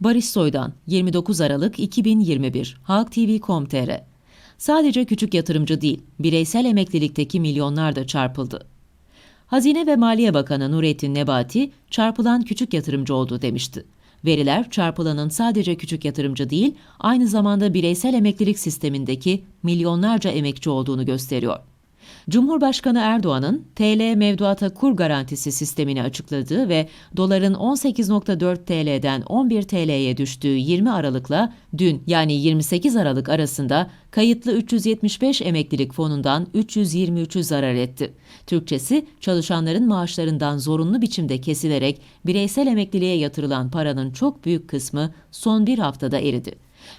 Barış Soydan, 29 Aralık 2021, Halk TV.com.tr Sadece küçük yatırımcı değil, bireysel emeklilikteki milyonlar da çarpıldı. Hazine ve Maliye Bakanı Nurettin Nebati, çarpılan küçük yatırımcı oldu demişti. Veriler çarpılanın sadece küçük yatırımcı değil, aynı zamanda bireysel emeklilik sistemindeki milyonlarca emekçi olduğunu gösteriyor. Cumhurbaşkanı Erdoğan'ın TL mevduata kur garantisi sistemini açıkladığı ve doların 18.4 TL'den 11 TL'ye düştüğü 20 Aralık'la dün yani 28 Aralık arasında kayıtlı 375 emeklilik fonundan 323'ü zarar etti. Türkçesi çalışanların maaşlarından zorunlu biçimde kesilerek bireysel emekliliğe yatırılan paranın çok büyük kısmı son bir haftada eridi.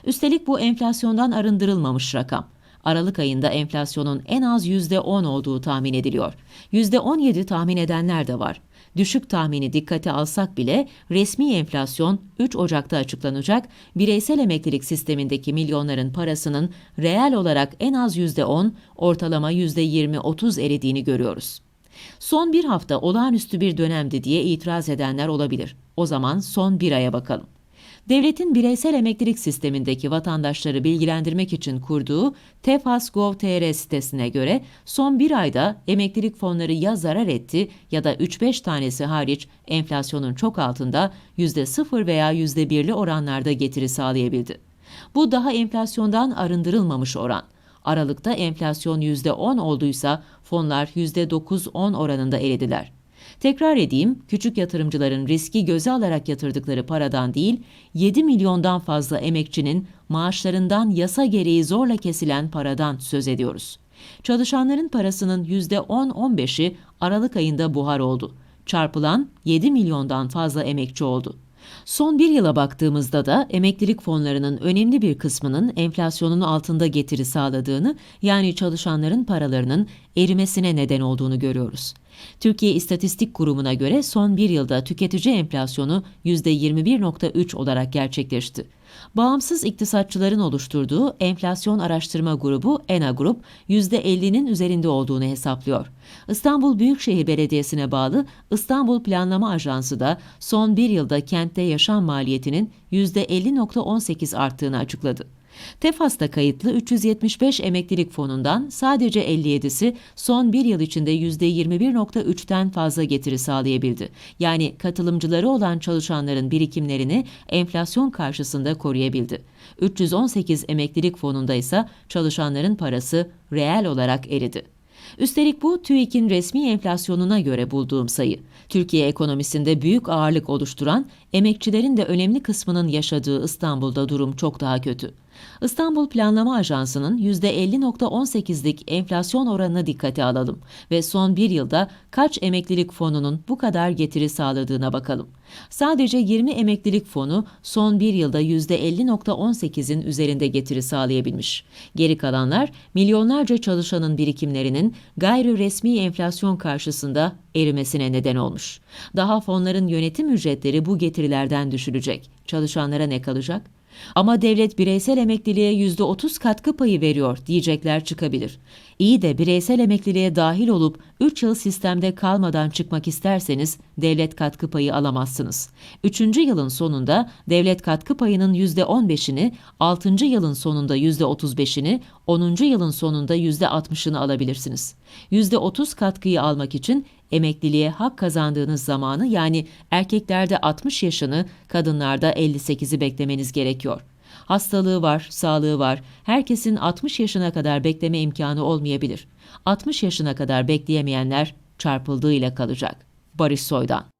Üstelik bu enflasyondan arındırılmamış rakam. Aralık ayında enflasyonun en az %10 olduğu tahmin ediliyor. %17 tahmin edenler de var. Düşük tahmini dikkate alsak bile resmi enflasyon 3 Ocak'ta açıklanacak, bireysel emeklilik sistemindeki milyonların parasının reel olarak en az %10, ortalama %20-30 eridiğini görüyoruz. Son bir hafta olağanüstü bir dönemdi diye itiraz edenler olabilir. O zaman son bir aya bakalım. Devletin bireysel emeklilik sistemindeki vatandaşları bilgilendirmek için kurduğu Tefas.gov.tr sitesine göre son bir ayda emeklilik fonları ya zarar etti ya da 3-5 tanesi hariç enflasyonun çok altında %0 veya %1'li oranlarda getiri sağlayabildi. Bu daha enflasyondan arındırılmamış oran. Aralıkta enflasyon %10 olduysa fonlar %9-10 oranında eridiler. Tekrar edeyim, küçük yatırımcıların riski göze alarak yatırdıkları paradan değil, 7 milyondan fazla emekçinin maaşlarından yasa gereği zorla kesilen paradan söz ediyoruz. Çalışanların parasının %10-15'i Aralık ayında buhar oldu. Çarpılan 7 milyondan fazla emekçi oldu. Son bir yıla baktığımızda da emeklilik fonlarının önemli bir kısmının enflasyonun altında getiri sağladığını, yani çalışanların paralarının erimesine neden olduğunu görüyoruz. Türkiye İstatistik Kurumu'na göre son bir yılda tüketici enflasyonu %21.3 olarak gerçekleşti. Bağımsız iktisatçıların oluşturduğu enflasyon araştırma grubu ENA Grup %50'nin üzerinde olduğunu hesaplıyor. İstanbul Büyükşehir Belediyesi'ne bağlı İstanbul Planlama Ajansı da son bir yılda kentte yaşam maliyetinin %50.18 arttığını açıkladı. Tefas'ta kayıtlı 375 emeklilik fonundan sadece 57'si son bir yıl içinde %21.3'ten fazla getiri sağlayabildi. Yani katılımcıları olan çalışanların birikimlerini enflasyon karşısında koruyabildi. 318 emeklilik fonunda ise çalışanların parası reel olarak eridi. Üstelik bu TÜİK'in resmi enflasyonuna göre bulduğum sayı. Türkiye ekonomisinde büyük ağırlık oluşturan, emekçilerin de önemli kısmının yaşadığı İstanbul'da durum çok daha kötü. İstanbul Planlama Ajansı'nın %50.18'lik enflasyon oranına dikkate alalım ve son bir yılda kaç emeklilik fonunun bu kadar getiri sağladığına bakalım. Sadece 20 emeklilik fonu son bir yılda %50.18'in üzerinde getiri sağlayabilmiş. Geri kalanlar milyonlarca çalışanın birikimlerinin gayri resmi enflasyon karşısında erimesine neden olmuş. Daha fonların yönetim ücretleri bu getirilerden düşülecek. Çalışanlara ne kalacak? Ama devlet bireysel emekliliğe %30 katkı payı veriyor diyecekler çıkabilir. İyi de bireysel emekliliğe dahil olup 3 yıl sistemde kalmadan çıkmak isterseniz devlet katkı payı alamazsınız. 3. yılın sonunda devlet katkı payının %15'ini, 6. yılın sonunda %35'ini, 10. yılın sonunda %60'ını alabilirsiniz. %30 katkıyı almak için emekliliğe hak kazandığınız zamanı yani erkeklerde 60 yaşını, kadınlarda 58'i beklemeniz gerekiyor. Hastalığı var, sağlığı var. Herkesin 60 yaşına kadar bekleme imkanı olmayabilir. 60 yaşına kadar bekleyemeyenler çarpıldığıyla kalacak. Barış Soydan